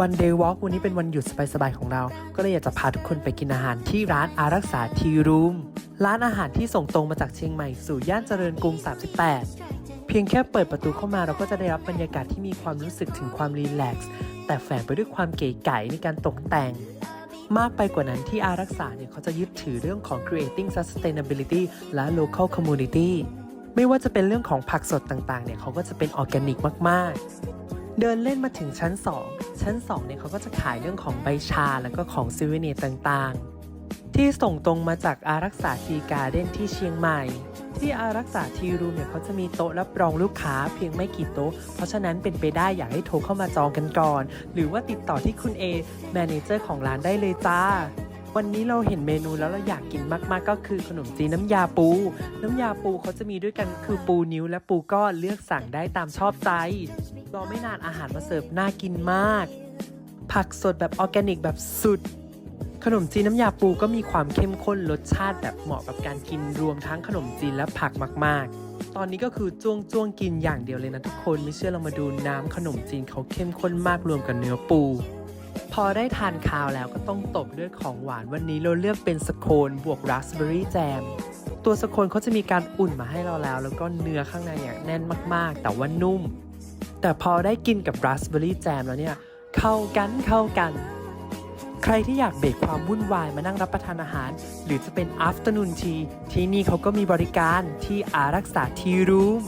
วันเดย์วอล์กวันนี้เป็นวันหยุดสบายๆของเรา ก็เลยอยากจะพาทุกคนไปกินอาหารที่ร้านอารักษาทีรูม ร้านอาหารที่ส่งตรงมาจากเชียงใหม่สู่ย่านเจริญกรุง 38 เพียงแค่เปิดประตูเข้ามาเราก็จะได้รับบรรยากาศที่มีความรู้สึกถึงความรีแลกซ์ แต่แฝงไปด้วยความเก๋ไก๋ในการตกแต่ง มากไปกว่านั้นที่อารักษาเนี่ยเขาจะยึดถือเรื่องของ creating sustainability และ local community ไม่ว่าจะเป็นเรื่องของผักสดต่างๆเนี่ยเขาก็จะเป็นออร์แกนิกมากๆ เดินเล่นมาถึงชั้น 2 ชั้น2เนี่ยเขาก็จะขายเรื่องของใบชาแล้วก็ของซิวเนียต่างๆ ที่ส่งตรงมาจากอารักษาทีการ์เด้นที่เชียงใหม่ ที่อารักษาทีรูมเนี่ยเขาจะมีโต๊ะรับรองลูกค้าเพียงไม่กี่โต๊ะ เพราะฉะนั้นเป็นไปได้อยากให้โทรเข้ามาจองกันก่อน หรือว่าติดต่อที่คุณเอแมเนเจอร์ของร้านได้เลยจ้า วันนี้เราเห็นเมนูแล้วเราอยากกินมากๆ ก็คือขนมจีนน้ำยาปู น้ำยาปูเขาจะมีด้วยกันคือปูนิ้วและปูก้อนเลือกสั่งได้ตามชอบใจรอไม่นานอาหารมาเสิร์ฟน่ากินมาก ผักสดแบบออร์แกนิกแบบสุด ขนมจีนน้ำยาปูก็มีความเข้มข้นรสชาติแบบเหมาะกับการกินรวมทั้งขนมจีนและผักมากๆ ตอนนี้ก็คือจ้วงจ้วงกินอย่างเดียวเลยนะทุกคนไม่เชื่อเรามาดูน้ำขนมจีนเขาเข้มข้นมากรวมกับเนื้อปู พอได้ทานข้าวแล้วก็ต้องตบด้วยของหวานวันนี้เราเลือกเป็นสโคนบวกราสเบอร์รี่แจม ตัวสโคนเขาจะมีการอุ่นมาให้เราแล้ว แล้วก็เนื้อข้างในอย่างแน่นมากๆ แต่ว่านุ่ม แต่พอได้กินกับราสเบอร์รี่แจมแล้วเนี่ยเข้ากันเข้ากัน ใครที่อยากเบรกความวุ่นวายมานั่งรับประทานอาหาร หรือจะเป็น afternoon tea ที่นี่เขาก็มีบริการที่อารักษาทีรูม